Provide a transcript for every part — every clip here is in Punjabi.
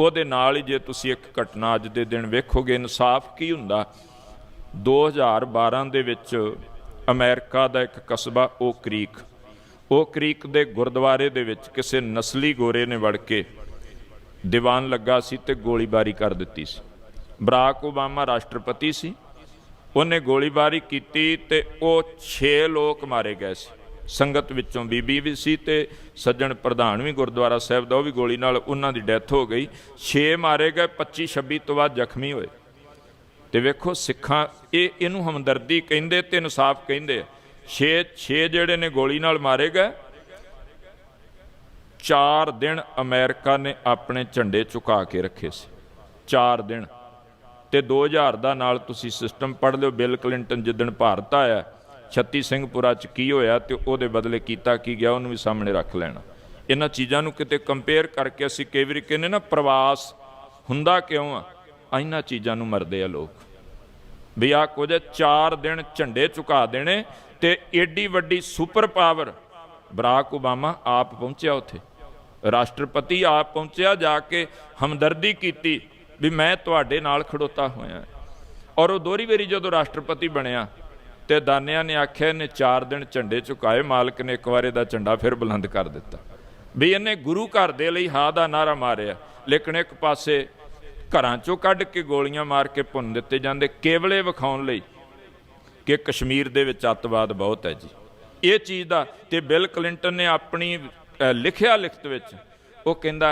ਉਹਦੇ ਨਾਲ ਹੀ ਜੇ ਤੁਸੀਂ ਇੱਕ ਘਟਨਾ ਅੱਜ ਦੇ ਦਿਨ ਵੇਖੋਗੇ, ਇਨਸਾਫ ਕੀ ਹੁੰਦਾ? 2012 ਦੇ ਵਿੱਚ ਅਮਰੀਕਾ ਦਾ ਇੱਕ ਕਸਬਾ, ਉਹ ਕ੍ਰੀਕ ਉਹ ਕ੍ਰੀਕ ਦੇ ਗੁਰਦੁਆਰੇ ਦੇ ਵਿੱਚ ਕਿਸੇ ਨਸਲੀ ਗੋਰੇ ਨੇ ਵੜ ਕੇ ਦੀਵਾਨ ਲੱਗਾ ਸੀ ਤੇ ਗੋਲੀਬਾਰੀ ਕਰ ਦਿੱਤੀ ਸੀ। ਬਰਾਕ ਓਬਾਮਾ ਰਾਸ਼ਟਰਪਤੀ ਸੀ, ਉਹਨੇ ਗੋਲੀਬਾਰੀ ਕੀਤੀ ਤੇ ਉਹ 6 ਲੋਕ ਮਾਰੇ ਗਏ ਸੀ। ਸੰਗਤ ਵਿੱਚੋਂ ਬੀਬੀ ਵੀ ਸੀ ਤੇ ਸੱਜਣ ਪ੍ਰਧਾਨ ਵੀ ਗੁਰਦੁਆਰਾ ਸਾਹਿਬ ਦਾ, ਉਹ ਵੀ ਗੋਲੀ ਨਾਲ ਉਹਨਾਂ ਦੀ ਡੈਥ ਹੋ ਗਈ। 6 ਮਾਰੇ ਗਏ 25 26 ਤੋਂ ਬਾਅਦ ਜ਼ਖਮੀ ਹੋਏ। ਤੇ ਵੇਖੋ ਸਿੱਖਾਂ, ਇਹ ਇਹਨੂੰ ਹਮਦਰਦੀ ਕਹਿੰਦੇ ਤੇ ਇਨਸਾਫ ਕਹਿੰਦੇ 6 6 ਜਿਹੜੇ ਨੇ ਗੋਲੀ ਨਾਲ ਮਾਰੇ ਗਏ 4 ਦਿਨ ਅਮਰੀਕਾ ਨੇ ਆਪਣੇ ਝੰਡੇ ਝੁਕਾ ਕੇ ਰੱਖੇ ਸੀ। 4 ਦਿਨ। ਤੇ 2000 ਦਾ ਨਾਲ ਤੁਸੀਂ ਸਿਸਟਮ ਪੜ੍ਹ ਲਿਓ, ਬਿਲ ਕਲਿੰਟਨ ਜਿੱਦਣ ਭਾਰਤ ਆਇਆ ਛੱਤੀ ਸਿੰਘਪੁਰਾ ਚ ਕੀ ਹੋਇਆ ਤੇ ਉਹਦੇ ਬਦਲੇ ਕੀਤਾ ਕੀ ਗਿਆ, ਉਹਨੂੰ ਵੀ ਸਾਹਮਣੇ ਰੱਖ ਲੈਣਾ। ਇਹਨਾਂ ਚੀਜ਼ਾਂ ਨੂੰ ਕਿਤੇ ਕੰਪੇਅਰ ਕਰਕੇ ਅਸੀਂ ਕਈ ਵਾਰੀ ਕਹਿੰਦੇ ਨਾ, ਪ੍ਰਵਾਸ ਹੁੰਦਾ ਕਿਉਂ ਆ? ਇਹਨਾਂ ਚੀਜ਼ਾਂ ਨੂੰ ਮਰਦੇ ਆ ਲੋਕ। ਵੀ ਆ ਕੁਝ ਚਾਰ ਦਿਨ ਝੰਡੇ ਚੁਕਾ ਦੇਣੇ ਤੇ ਏਡੀ ਵੱਡੀ ਸੁਪਰ ਪਾਵਰ ਬਰਾਕ ਓਬਾਮਾ ਆਪ ਪਹੁੰਚਿਆ ਉੱਥੇ। ਰਾਸ਼ਟਰਪਤੀ ਆਪ ਪਹੁੰਚਿਆ, ਜਾ ਕੇ ਹਮਦਰਦੀ ਕੀਤੀ ਵੀ ਮੈਂ ਤੁਹਾਡੇ ਨਾਲ ਖੜੋਤਾ ਹੋਇਆ। ਔਰ ਉਹ ਦੋਹਰੀ ਵਾਰੀ ਜਦੋਂ ਰਾਸ਼ਟਰਪਤੀ ਬਣਿਆ ਤੇ ਦਾਨਿਆਂ ਨੇ ਆਖਿਆ, ਇਹਨੇ 4 ਦਿਨ ਝੰਡੇ ਝੁਕਾਏ ਮਾਲਕ ਨੇ ਇੱਕ ਵਾਰ ਇਹਦਾ ਝੰਡਾ ਫਿਰ ਬੁਲੰਦ ਕਰ ਦਿੱਤਾ। ਵੀ ਇਹਨੇ ਗੁਰੂ ਘਰ ਦੇ ਲਈ ਹਾਂ ਦਾ ਨਾਰਾ ਮਾਰਿਆ, ਲੇਕਿਨ ਇੱਕ ਪਾਸੇ ਘਰਾਂ ਚੋਂ ਕੱਢ ਕੇ ਗੋਲੀਆਂ ਮਾਰ ਕੇ ਭੁੰਨ ਦਿੱਤੇ ਜਾਂਦੇ, ਕੇਵਲੇ ਵਿਖਾਉਣ ਲਈ ਕਿ ਕਸ਼ਮੀਰ ਦੇ ਵਿੱਚ ਅੱਤਵਾਦ ਬਹੁਤ ਹੈ ਜੀ। ਇਹ ਚੀਜ਼ ਦਾ ਤੇ ਬਿਲ ਕਲਿੰਟਨ ਨੇ ਆਪਣੀ ਲਿਖਿਆ ਲਿਖਤ ਵਿੱਚ, ਉਹ ਕਹਿੰਦਾ,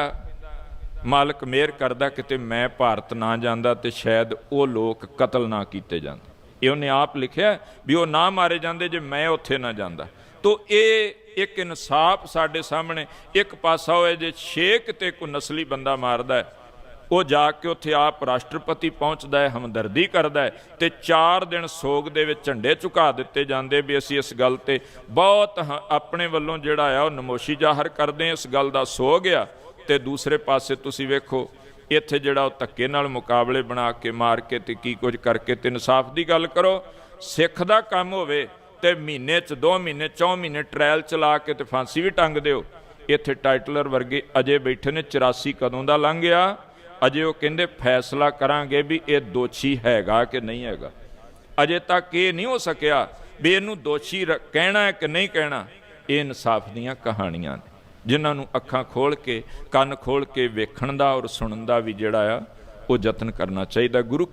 ਮਾਲਕ ਮਿਹਰ ਕਰਦਾ ਕਿਤੇ ਮੈਂ ਭਾਰਤ ਨਾ ਜਾਂਦਾ ਤੇ ਸ਼ਾਇਦ ਉਹ ਲੋਕ ਕਤਲ ਨਾ ਕੀਤੇ ਜਾਂਦੇ ਇਹ ਉਹਨੇ ਆਪ ਲਿਖਿਆ ਵੀ ਉਹ ਨਾ ਮਾਰੇ ਜਾਂਦੇ ਜੇ ਮੈਂ ਉੱਥੇ ਨਾ ਜਾਂਦਾ। ਤੋ ਇਹ ਇੱਕ ਇਨਸਾਫ ਸਾਡੇ ਸਾਹਮਣੇ, ਇੱਕ ਪਾਸਾ ਹੋਏ ਜੇ ਛੇਕ ਤੇ ਕੋ ਨਸਲੀ ਬੰਦਾ ਮਾਰਦਾ ਹੈ, ਉਹ ਜਾ ਕੇ ਉੱਥੇ ਆਪ ਰਾਸ਼ਟਰਪਤੀ ਪਹੁੰਚਦਾ ਹੈ, ਹਮਦਰਦੀ ਕਰਦਾ ਹੈ ਤੇ 4 ਦਿਨ ਸੋਗ ਦੇ ਵਿੱਚ ਝੰਡੇ ਝੁਕਾ ਦਿੱਤੇ ਜਾਂਦੇ ਵੀ ਅਸੀਂ ਇਸ ਗੱਲ ਤੇ ਬਹੁਤ ਹ- ਆਪਣੇ ਵੱਲੋਂ ਜਿਹੜਾ ਆ ਉਹ ਨਮੋਸ਼ੀ ਜ਼ਾਹਰ ਕਰਦੇ ਇਸ ਗੱਲ ਦਾ ਸੋਗ ਆ। ਤੇ ਦੂਸਰੇ ਪਾਸੇ ਤੁਸੀਂ ਵੇਖੋ ਇੱਥੇ ਜਿਹੜਾ ਉਹ ਧੱਕੇ ਨਾਲ ਮੁਕਾਬਲੇ ਬਣਾ ਕੇ, ਮਾਰ ਕੇ ਤੇ ਕੀ ਕੁਝ ਕਰਕੇ ਤੇ ਇਨਸਾਫ ਦੀ ਗੱਲ ਕਰੋ, ਸਿੱਖ ਦਾ ਕੰਮ ਹੋਵੇ ਤੇ ਮਹੀਨੇ ਚ 2 ਮਹੀਨੇ 4 ਮਹੀਨੇ ਟ੍ਰਾਇਲ ਚਲਾ ਕੇ ਤੇ ਫਾਂਸੀ ਵੀ ਟੰਗ ਦਿਓ। ਇੱਥੇ ਟਾਈਟਲਰ ਵਰਗੇ ਅਜੇ ਬੈਠੇ ਨੇ 84 ਕਦੋਂ ਦਾ ਲੰਘ ਗਿਆ? ਅਜੇ ਉਹ ਕਹਿੰਦੇ ਫੈਸਲਾ ਕਰਾਂਗੇ ਵੀ ਇਹ ਦੋਸ਼ੀ ਹੈਗਾ ਕਿ ਨਹੀਂ ਹੈਗਾ। ਅਜੇ ਤੱਕ ਇਹ ਨਹੀਂ ਹੋ ਸਕਿਆ ਵੀ ਇਹਨੂੰ ਦੋਸ਼ੀ ਰ- ਕਹਿਣਾ ਹੈ ਕਿ ਨਹੀਂ ਕਹਿਣਾ। ਇਹ ਇਨਸਾਫ ਦੀਆਂ ਕਹਾਣੀਆਂ ਨੇ। ਜਿਨ੍ਹਾਂ ਨੂੰ ਅੱਖਾਂ ਖੋਲ ਕੇ, ਕੰਨ ਖੋਲ ਕੇ ਵੇਖਣ ਦਾ ਔਰ ਸੁਣਨ ਦਾ ਵੀ ਜਿਹੜਾ ਆ, ਉਹ ਯਤਨ ਕਰਨਾ ਚਾਹੀਦਾ। ਗੁਰੂ